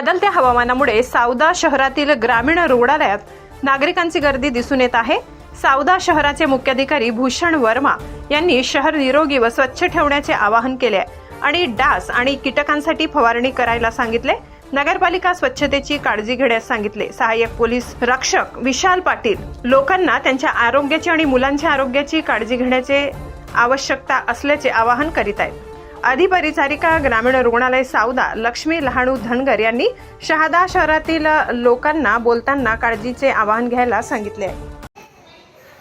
बदलत्या हवामानामुळे सावदा शहरातील ग्रामीण रुग्णालयात नागरिकांची गर्दी दिसून येत आहे. सावदा शहराचे मुख्याधिकारी भूषण वर्मा यांनी शहर निरोगी व स्वच्छ ठेवण्याचे आवाहन केले आहे आणि डास आणि कीटकांसाठी फवारणी करायला सांगितले. नगरपालिका स्वच्छतेची काळजी घेण्यास सांगितले. सहाय्यक पोलीस रक्षक विशाल पाटील लोकांना त्यांच्या आरोग्याची आणि मुलांच्या आरोग्याची काळजी घेण्याचे आवश्यकता असल्याचे आवाहन करीत आहेत. अधिपरिचारिका ग्रामीण रुग्णालय सावदा लक्ष्मी लहाणू धनगर यांनी शहादा शहरातील लोकांना बोलताना काळजीचे आवाहन घ्यायला सांगितले आहे.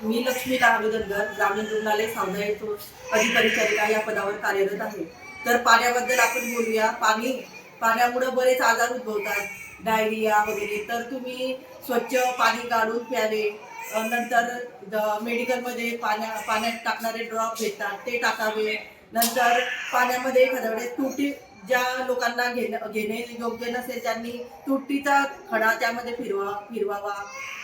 मी लक्ष्मी लहाणू धनगर ग्रामीण रुग्णालय सावदा येथून अधिपरिचारिका या पदावर कार्यरत आहे. तर पाण्याबद्दल आपण बोलूया. पाणी पाण्यामुळे बरेच आजार उद्भवतात. डायरिया वगैरे. तर तुम्ही स्वच्छ पाणी काढून प्यावे. नंतर द- मेडिकलमध्ये पाण्या पाण्यात टाकणारे ड्रॉप भेटतात ते टाकावे. नंतर पाण्यामध्ये एखाद्या वेळेस तुटी ज्या लोकांना घेणं घेणे योग्य नसेल त्यांनी तुटीचा खडा त्यामध्ये फिरवा फिरवावा.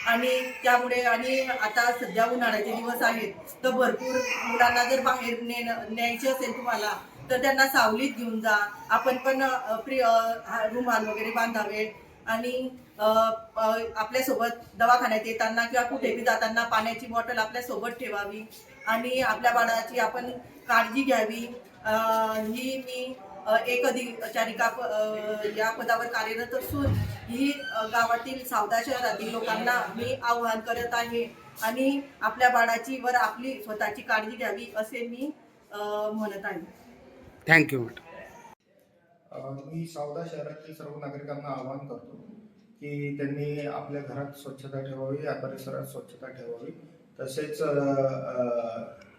आणि त्यामुळे आणि आता सध्या उन्हाळ्याचे दिवस आहेत तर भरपूर मुलांना जर बाहेर नेणं न्यायचे असेल तुम्हाला तर त्यांना सावलीत घेऊन जा. आपण पण प्रि रुमाल वगैरे बांधावे. आणि आपल्यासोबत दवाखान्यात येताना किंवा कुठेही जाताना पाण्याची बॉटल आपल्यासोबत ठेवावी आणि आपल्या बाळाची आपण काळजी घ्यावी. ही मी एक अधिकारिका या पदावर कार्यरत असून ही गावातील सावदा शहरातील लोकांना मी आवाहन करत आहे आणि आपल्या बाळाची वर आपली स्वतःची काळजी घ्यावी असे मी म्हणत आहे. थँक्यू मॅडम मी सावदा शहरातील सर्व नागरिकांना आवाहन करतो की त्यांनी आपल्या घरात स्वच्छता ठेवावी या परिसरात स्वच्छता ठेवावी. तसेच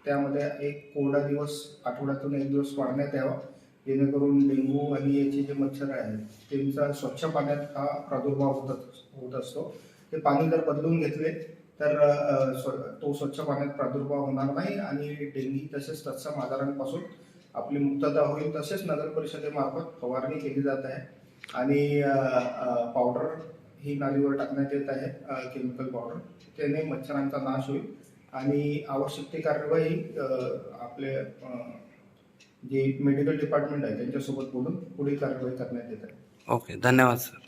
त्यामध्ये एक कोरडा दिवस आठवड्यातून एक दिवस वाढण्यात यावा जेणेकरून डेंगू आणि याचे जे मच्छर आहेत त्यांचा स्वच्छ पाण्यात हा प्रादुर्भाव होत होत असतो. ते पाणी जर बदलून घेतले तर स्व- तो स्वच्छ पाण्यात प्रादुर्भाव होणार नाही आणि डेंगी तसेच तत्सम आजारांपासून आपली मुक्तता होईल तसेच नगर परिषदेमार्फत फवारणी केली जात आहे. आणि पावडर ही नालीवर टाकण्यात येत आहे केमिकल पावडर त्याने मच्छरांचा नाश होईल. आणि आवश्यक ती कार्यवाही आपले जे मेडिकल डिपार्टमेंट आहे त्यांच्यासोबत बोलून पुढील कार्यवाही करण्यात येत आहे. ओके धन्यवाद सर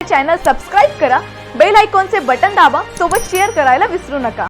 चॅनल सबस्क्राईब करा बेल आयकॉनचे बटन दाबा सोबत शेअर करायला विसरू नका.